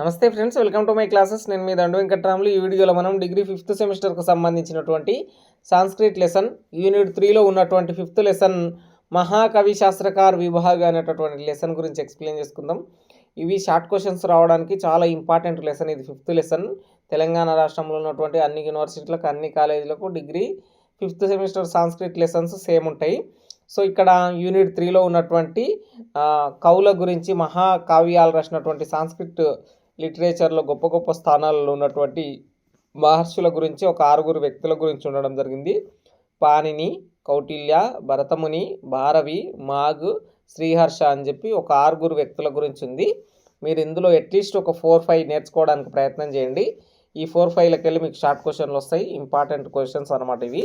నమస్తే friends welcome to my classes. నేను మీ దండు వెంకట్రాములు. ఈ వీడియోలో మనం డిగ్రీ ఫిఫ్త్ సెమిస్టర్కు సంబంధించినటువంటి సాంస్క్రిట్ లెసన్ యూనిట్ త్రీలో ఉన్నటువంటి ఫిఫ్త్ లెసన్ మహాకవి శాస్త్రకార్ విభాగ అనేటటువంటి లెసన్ గురించి ఎక్స్ప్లెయిన్ చేసుకుందాం. ఇవి షార్ట్ క్వశ్చన్స్ రావడానికి చాలా ఇంపార్టెంట్ లెసన్ ఇది. ఫిఫ్త్ లెసన్ తెలంగాణ రాష్ట్రంలో ఉన్నటువంటి అన్ని యూనివర్సిటీలకు అన్ని కాలేజీలకు degree fifth semester Sanskrit lessons same ఉంటాయి. సో ఇక్కడ యూనిట్ త్రీలో ఉన్నటువంటి కవుల గురించి మహాకావ్యాలు రాసినటువంటి సాంస్క్రిట్ లిటరేచర్లో గొప్ప గొప్ప స్థానాలలో ఉన్నటువంటి మహర్షుల గురించి ఒక ఆరుగురు వ్యక్తుల గురించి ఉండడం జరిగింది. పాణిని కౌటిల్య భరతముని భారవి మాగ్ శ్రీహర్ష అని చెప్పి ఒక ఆరుగురు వ్యక్తుల గురించి ఉంది. మీరు ఇందులో అట్లీస్ట్ ఒక ఫోర్ ఫైవ్ నేర్చుకోవడానికి ప్రయత్నం చేయండి. ఈ ఫోర్ ఫైవ్లకి వెళ్ళి మీకు షార్ట్ క్వశ్చన్లు వస్తాయి ఇంపార్టెంట్ క్వశ్చన్స్ అనమాట ఇవి.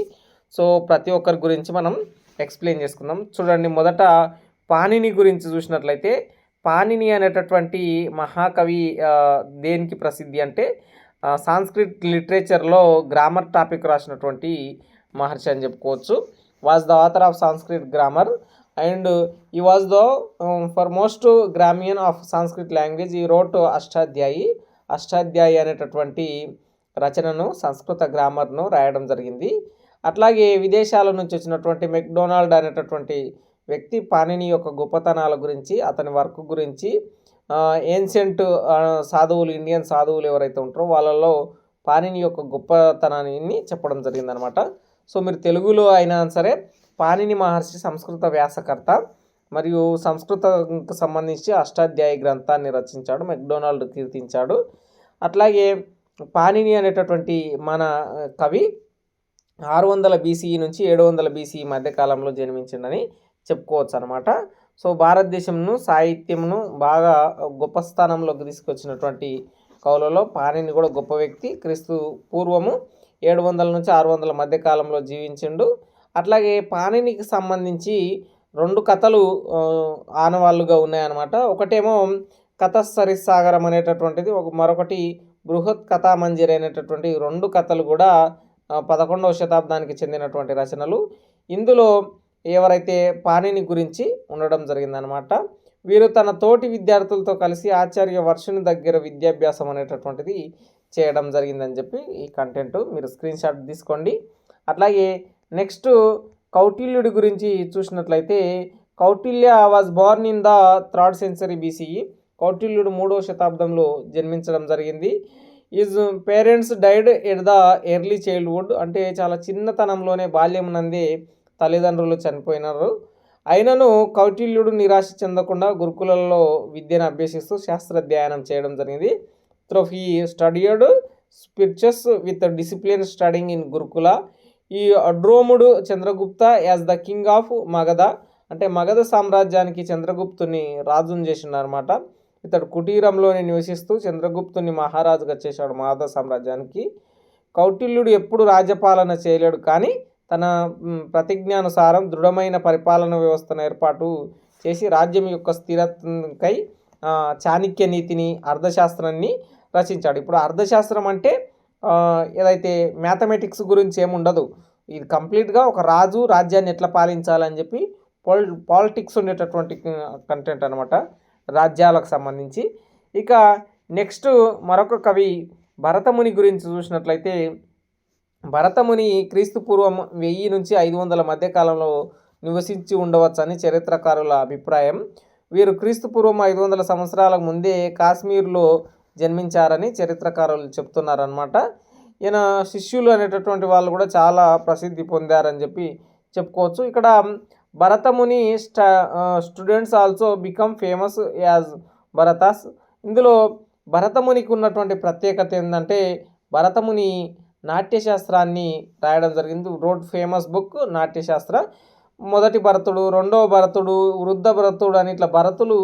సో ప్రతి ఒక్కరి గురించి మనం ఎక్స్ప్లెయిన్ చేసుకుందాం. చూడండి మొదట పాణిని గురించి చూసినట్లయితే పాణిని అనేటటువంటి మహాకవి దేనికి ప్రసిద్ధి అంటే సాంస్క్రిట్ లిటరేచర్లో గ్రామర్ టాపిక్ రాసినటువంటి మహర్షి అని చెప్పుకోవచ్చు. Was the author of Sanskrit grammar. And he was the foremost grammarian of Sanskrit language he wrote Ashtadhyayi. Ashtadhyayi అనేటటువంటి రచనను సంస్కృత గ్రామర్ను రాయడం జరిగింది. అట్లాగే విదేశాల నుంచి వచ్చినటువంటి మెక్డొనాల్డ్ అనేటటువంటి వ్యక్తి పాణిని యొక్క గొప్పతనాల గురించి అతని వర్క్ గురించి ఏన్షియంట్ సాధువులు ఇండియన్ సాధువులు ఎవరైతే ఉంటారో వాళ్ళలో పాణిని యొక్క గొప్పతనాన్ని చెప్పడం జరిగిందనమాట సో మీరు తెలుగులో అయినా సరే పాణిని మహర్షి సంస్కృత వ్యాసకర్త మరియు సంస్కృతకు సంబంధించి అష్టాధ్యాయ గ్రంథాన్ని రచించాడు మెక్డొనాల్డ్ కీర్తించాడు. అట్లాగే పాణిని అనేటటువంటి మన కవి ఆరు వందల బీసీఈ నుంచి ఏడు వందల బీసీఈ మధ్యకాలంలో జన్మించిండని చెప్పుకోవచ్చు అనమాట సో భారతదేశంను సాహిత్యంను బాగా గొప్ప స్థానంలోకి తీసుకొచ్చినటువంటి కవులలో పాణిని కూడా గొప్ప వ్యక్తి. క్రీస్తు పూర్వము ఏడు వందల నుంచి ఆరు వందల మధ్య కాలంలో జీవించిండు. అట్లాగే పాణినికి సంబంధించి రెండు కథలు ఆనవాళ్ళుగా ఉన్నాయన్నమాట. ఒకటేమో కథ సరిసాగరం అనేటటువంటిది ఒక మరొకటి బృహత్ కథా మంజరి అనేటటువంటి రెండు కథలు కూడా పదకొండవ శతాబ్దానికి చెందినటువంటి రచనలు. ఇందులో ఎవరైతే పాణిని గురించి ఉండడం జరిగిందనమాట వీరు తన తోటి విద్యార్థులతో కలిసి ఆచార్య వర్షుని దగ్గర విద్యాభ్యాసం అనేటటువంటిది చేయడం జరిగిందని చెప్పి ఈ కంటెంట్ మీరు స్క్రీన్ షాట్ తీసుకోండి. అట్లాగే నెక్స్ట్ కౌటిల్యుడి గురించి చూసినట్లయితే Kautilya was born in the third century BCE కౌటిల్యుడు మూడవ శతాబ్దంలో జన్మించడం జరిగింది. His parents died at the early childhood అంటే చాలా చిన్నతనంలోనే బాల్యం నందే తల్లిదండ్రులు చనిపోయినారు. అయినను కౌటిల్యుడు నిరాశ చెందకుండా గురుకులలో విద్యను అభ్యసిస్తూ శాస్త్రాధ్యయనం చేయడం జరిగింది. Through he studied scriptures with discipline studying in gurukula he అడ్రోముడు Chandragupta as the king of Magadha అంటే మగధ సామ్రాజ్యానికి చంద్రగుప్తుని రాజును చేసిండనమాట ఇతడు కుటీరంలోనే నివసిస్తూ చంద్రగుప్తుని మహారాజుగా చేశాడు మగధ సామ్రాజ్యానికి. కౌటిల్యుడు ఎప్పుడు రాజ్యపాలన చేయలేడు కానీ తన ప్రతిజ్ఞానుసారం దృఢమైన పరిపాలన వ్యవస్థను ఏర్పాటు చేసి రాజ్యం యొక్క స్థిరత్వంకై చాణిక్య చాణక్య నీతిని అర్థశాస్త్రాన్ని రచించాడు. ఇప్పుడు అర్థశాస్త్రం అంటే ఏదైతే మ్యాథమెటిక్స్ గురించి ఏముండదు ఇది కంప్లీట్గా ఒక రాజు రాజ్యాన్ని ఎట్లా పాలించాలని చెప్పి పొల్ పాలిటిక్స్ ఉండేటటువంటి కంటెంట్ అనమాట రాజ్యాలకు సంబంధించి. ఇక నెక్స్ట్ మరొక కవి భరతముని గురించి చూసినట్లయితే భరతముని క్రీస్తుపూర్వం వెయ్యి నుంచి ఐదు వందల మధ్య కాలంలో నివసించి ఉండవచ్చని చరిత్రకారుల అభిప్రాయం. వీరు క్రీస్తుపూర్వం ఐదు వందల సంవత్సరాల ముందే కాశ్మీర్లో జన్మించారని చరిత్రకారులు చెప్తున్నారనమాట ఈయన శిష్యులు అనేటటువంటి వాళ్ళు కూడా చాలా ప్రసిద్ధి పొందారని చెప్పి చెప్పుకోవచ్చు. ఇక్కడ భరతముని స్టా students also become famous as Bharatas. ఇందులో భరతమునికి ఉన్నటువంటి ప్రత్యేకత ఏంటంటే భరతముని నాట్యశాస్త్రాన్ని రాయడం జరిగింది. Wrote famous book Natyashastra. మొదటి భరతుడు రెండవ భరతుడు వృద్ధ భరతుడు అని ఇట్లా భరతులు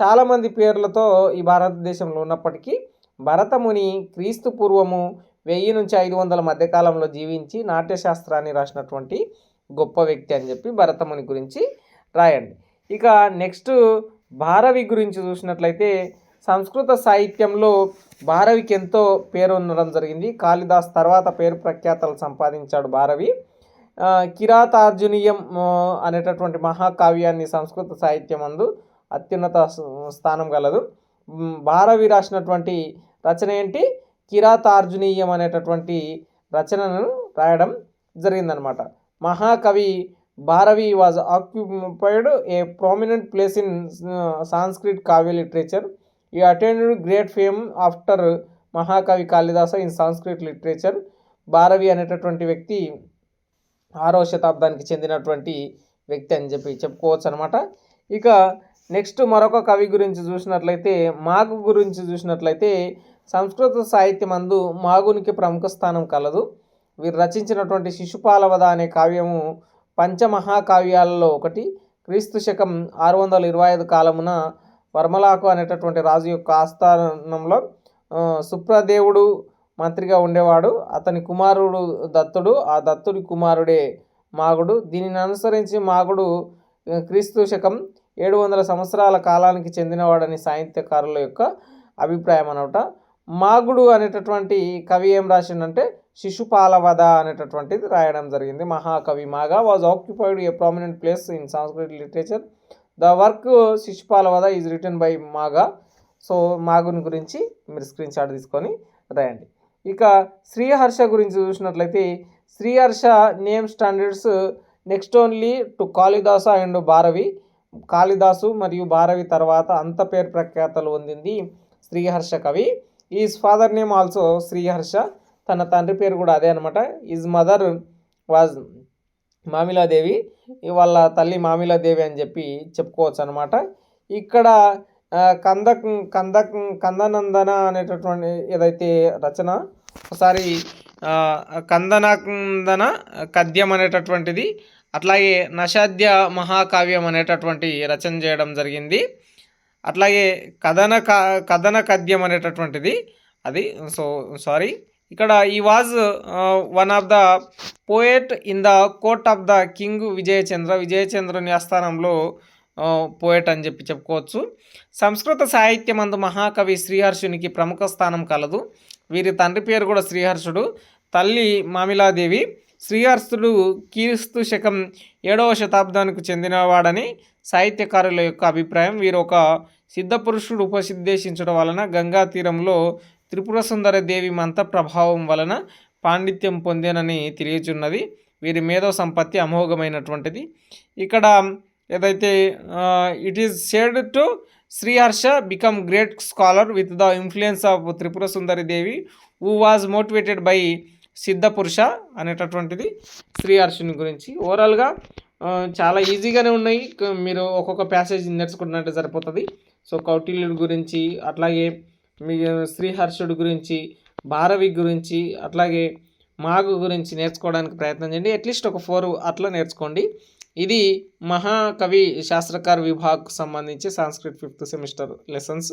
చాలామంది పేర్లతో ఈ భారతదేశంలో ఉన్నప్పటికీ భరతముని క్రీస్తు పూర్వము వెయ్యి నుంచి ఐదు వందల మధ్యకాలంలో జీవించి నాట్యశాస్త్రాన్ని రాసినటువంటి గొప్ప వ్యక్తి అని చెప్పి భరతముని గురించి రాయండి. ఇక నెక్స్ట్ భారవి గురించి చూసినట్లయితే సంస్కృత సాహిత్యంలో భారవికి ఎంతో పేరు ఉండడం జరిగింది. కాళిదాస్ తర్వాత పేరు ప్రఖ్యాతలు సంపాదించాడు భారవి. కిరాతార్జునీయం అనేటటువంటి మహాకావ్యాన్ని సంస్కృత సాహిత్యం అందు అత్యున్నత స్థానం గలదు. భారవి రాసినటువంటి రచన ఏంటి? కిరాతార్జునీయం అనేటటువంటి రచనను రాయడం జరిగిందనమాట మహాకవి Bharavi was occupied a prominent place in Sanskrit kavya literature. He attended great fame after మహాకవి Kalidasa in Sanskrit literature Bharavi అనేటటువంటి వ్యక్తి ఆరో శతాబ్దానికి చెందినటువంటి వ్యక్తి అని చెప్పి చెప్పుకోవచ్చు అనమాట ఇక నెక్స్ట్ మరొక కవి గురించి చూసినట్లయితే మాగు గురించి చూసినట్లయితే సంస్కృత సాహిత్యం అందు మాగునికి ప్రముఖ స్థానం కలదు. వీరు రచించినటువంటి శిశుపాలవద అనే కావ్యము పంచమహాకావ్యాలలో ఒకటి. క్రీస్తు శకం ఆరు వందల ఇరవై ఐదు కాలమున వర్మలాకు అనేటటువంటి రాజు యొక్క ఆస్థానంలో సుప్రదేవుడు మంత్రిగా ఉండేవాడు. అతని కుమారుడు దత్తుడు ఆ దత్తుడి కుమారుడే మాగుడు. దీనిని అనుసరించి మాగుడు క్రీస్తు శకం ఏడు వందల సంవత్సరాల కాలానికి చెందినవాడని సాహిత్యకారుల యొక్క అభిప్రాయం అనమాట. మాగుడు అనేటటువంటి కవి ఏం రాసిండంటే శిశుపాలవద అనేటటువంటిది రాయడం జరిగింది. మహాకవి Magha was occupied a prominent place in సాంస్కృతిక literature the work Shishupalavadha is written by Magha. So మాగుని గురించి మీరు స్క్రీన్ షాట్ తీసుకొని రాయండి. ఇక శ్రీహర్ష గురించి చూసినట్లయితే Sriharsha name standards next only to Kalidasa and Bharavi. Kalidasa మరియు భారవి తర్వాత అంత పేరు ప్రఖ్యాతలు పొందింది శ్రీహర్ష కవి. His father name also Sriharsha. తన తండ్రి పేరు కూడా అదే అనమాట ఈజ్ మదర్ వాజ్ మామిలాదేవి వాళ్ళ తల్లి మామిలాదేవి అని చెప్పి చెప్పుకోవచ్చు అనమాట ఇక్కడ కంద కంద కందనందన అనేటటువంటి ఏదైతే రచన ఒకసారి కందనందన కద్యం అనేటటువంటిది అట్లాగే నషాద్య మహాకావ్యం అనేటటువంటి రచన చేయడం జరిగింది. అట్లాగే కథన క- కథన కద్యం అనేటటువంటిది అది సో సారీ ఇక్కడ he was one of the poet in the court of the king Vijayachandra విజయచంద్రుని ఆస్థానంలో పోయెట్ అని చెప్పి చెప్పుకోవచ్చు. సంస్కృత సాహిత్యం అందు మహాకవి శ్రీహర్షునికి ప్రముఖ స్థానం కలదు. వీరి తండ్రి పేరు కూడా శ్రీహర్షుడు. తల్లి మామిలాదేవి. శ్రీహర్షుడు క్రీస్తు శకం ఏడవ శతాబ్దానికి చెందినవాడని సాహిత్యకారుల యొక్క అభిప్రాయం. వీరు ఒక సిద్ధపురుషుడు ఉపసిద్ధేశించడం వలన గంగా తీరంలో త్రిపుర సుందర దేవి మంత ప్రభావం వలన పాండిత్యం పొందేనని తెలియచున్నది. వీరి మేధో సంపత్తి అమోఘమైనటువంటిది. ఇక్కడ ఏదైతే it is shared to Sriharsha become great scholar with the influence of Tripura Sundari Devi who was motivated by సిద్ధపురుష అనేటటువంటిది శ్రీహర్షుని గురించి. ఓవరాల్గా చాలా ఈజీగానే ఉన్నాయి. మీరు ఒక్కొక్క ప్యాసేజ్ నేర్చుకున్నట్టు సరిపోతుంది. సో కౌటిల్యుడి గురించి అట్లాగే మీ శ్రీహర్షుడు గురించి భారవి గురించి అట్లాగే మాగు గురించి నేర్చుకోవడానికి ప్రయత్నం చేయండి. అట్లీస్ట్ ఒక ఫోర్ అట్లా నేర్చుకోండి. ఇది మహాకవి శాస్త్రకార విభాగ్కు సంబంధించి Sanskrit fifth semester lessons.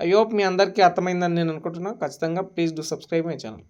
I hope మీ అందరికీ అర్థమైందని నేను అనుకుంటున్నాను ఖచ్చితంగా please do subscribe my channel.